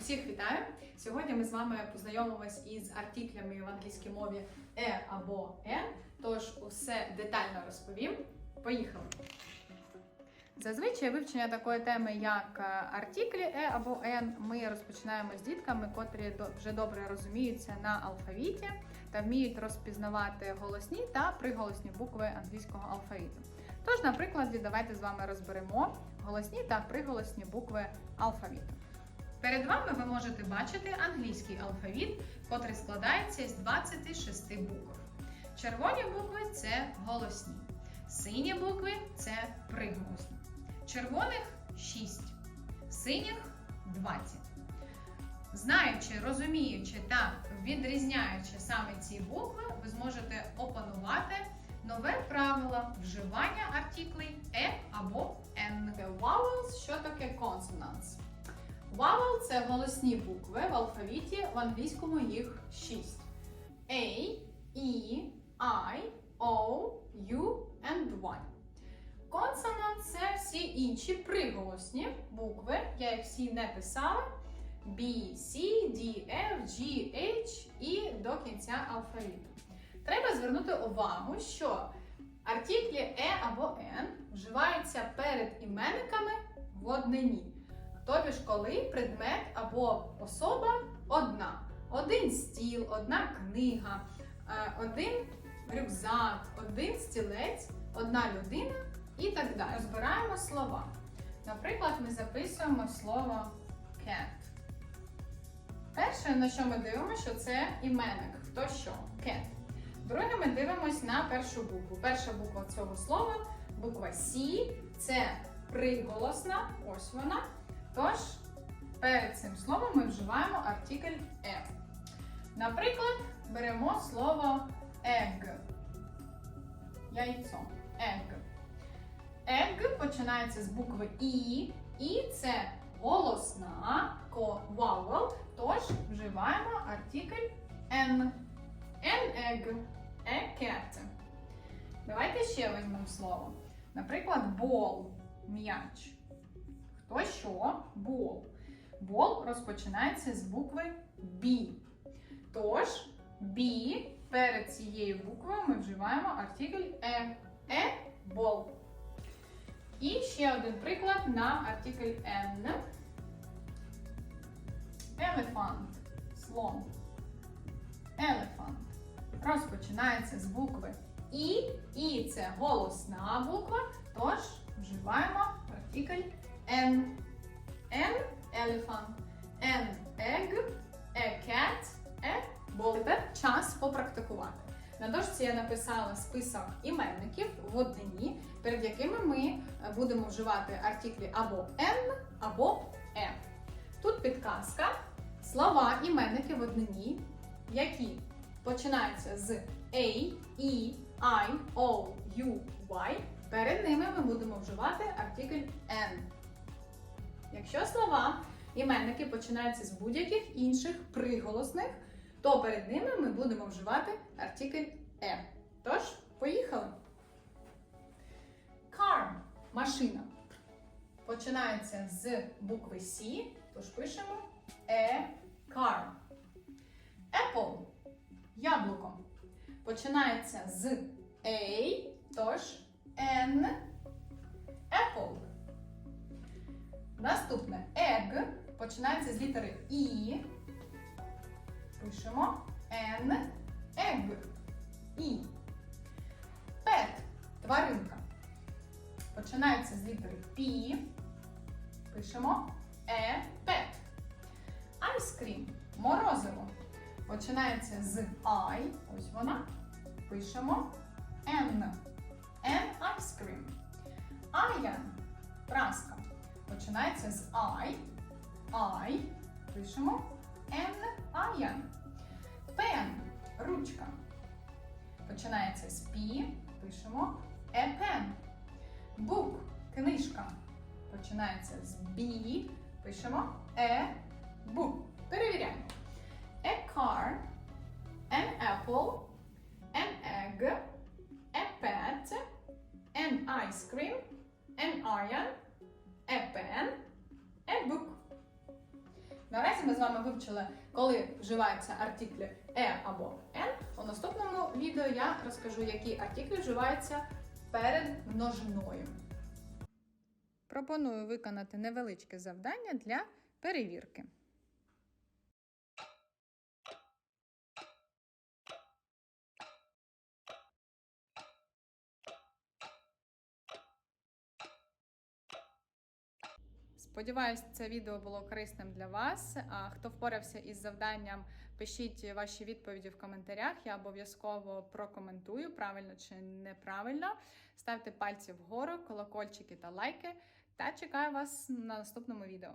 Усіх вітаю! Сьогодні ми з вами познайомимось із артиклями в англійській мові е або «en», тож усе детально розповім. Поїхали! Зазвичай вивчення такої теми, як е, артиклі е або «en», ми розпочинаємо з дітками, котрі вже добре розуміються на алфавіті та вміють розпізнавати голосні та приголосні букви англійського алфавіту. Тож, на прикладі, давайте з вами розберемо голосні та приголосні букви алфавіту. Перед вами ви можете бачити англійський алфавіт, котрий складається з 26 букв. Червоні букви це голосні, сині букви це приголосні. Червоних 6, синіх 20. Знаючи, розуміючи та відрізняючи саме ці букви, ви зможете опанувати нове правило вживання артиклей е або «н». Vowels, що таке consonants? Vowel – це голосні букви в алфавіті, в англійському їх 6. A, E, I, O, U and Y. Consonant – це всі інші приголосні букви. Я їх всі не писала. B, C, D, F, G, H і до кінця алфавіту. Треба звернути увагу, що артиклі е або n вживаються перед іменниками в однині. Тобі ж коли предмет або особа одна. Один стіл, одна книга, е, один рюкзак, один стілець, одна людина і так далі. Розбираємо слова. Наприклад, ми записуємо слово cat. Перше, на що ми дивимося, що це іменник. Хто що? Cat. Друге, ми дивимося на першу букву. Перша буква цього слова, буква C, це приголосна, ось вона. Тож, перед цим словом ми вживаємо артикль «е». Наприклад, беремо слово egg. Яйцо. Egg. Egg починається з букви І. І це голосна vowel, тож вживаємо артикль N. An egg. A cat. Давайте ще візьмемо слово. Наприклад, ball. М'яч. Хто що? Бол. Бол розпочинається з букви B. Тож, B перед цією буквою ми вживаємо артикль е. Е бол. І ще один приклад на артикль N. Elephant. Слон. Elephant. Розпочинається з букви І. І це голосна буква, тож вживаємо артикль N. An elephant. An egg. A cat. A ball. Тепер час попрактикувати. На дошці я написала список іменників в однині, перед якими ми е, будемо вживати артиклі або N, або E. Тут підказка. Слова іменники в однині, які починаються з A, E, I, O, U, Y. Перед ними ми будемо вживати артикль N. Якщо слова іменники починаються з будь-яких інших приголосних, то перед ними ми будемо вживати артикль е. Тож, поїхали. Car машина. Починається з букви C, тож пишемо е car. Apple яблуко. Починається з A, тож N apple. Наступне egg починається з літери І. Пишемо N egg. І. Pet тваринка. Починається з літери P. Пишемо E pet. Ice cream морозиво. Починається з I. Ось вона. Пишемо N. N ice cream. Iron праска. Починається з I. I. Пишемо N iron. Pen ручка. Починається з P. Пишемо a pen. Book книжка. Починається з B. Пишемо a book. Перевіряємо. A car. An apple. An egg. A pet. An ice cream. An iron. Наразі ми з вами вивчили, коли вживаються артиклі е або н. У наступному відео я розкажу, які артиклі вживаються перед множиною. Пропоную виконати невеличке завдання для перевірки. Сподіваюсь, це відео було корисним для вас. А хто впорався із завданням, пишіть ваші відповіді в коментарях. Я обов'язково прокоментую, правильно чи неправильно. Ставте пальці вгору, колокольчики та лайки. Та чекаю вас на наступному відео.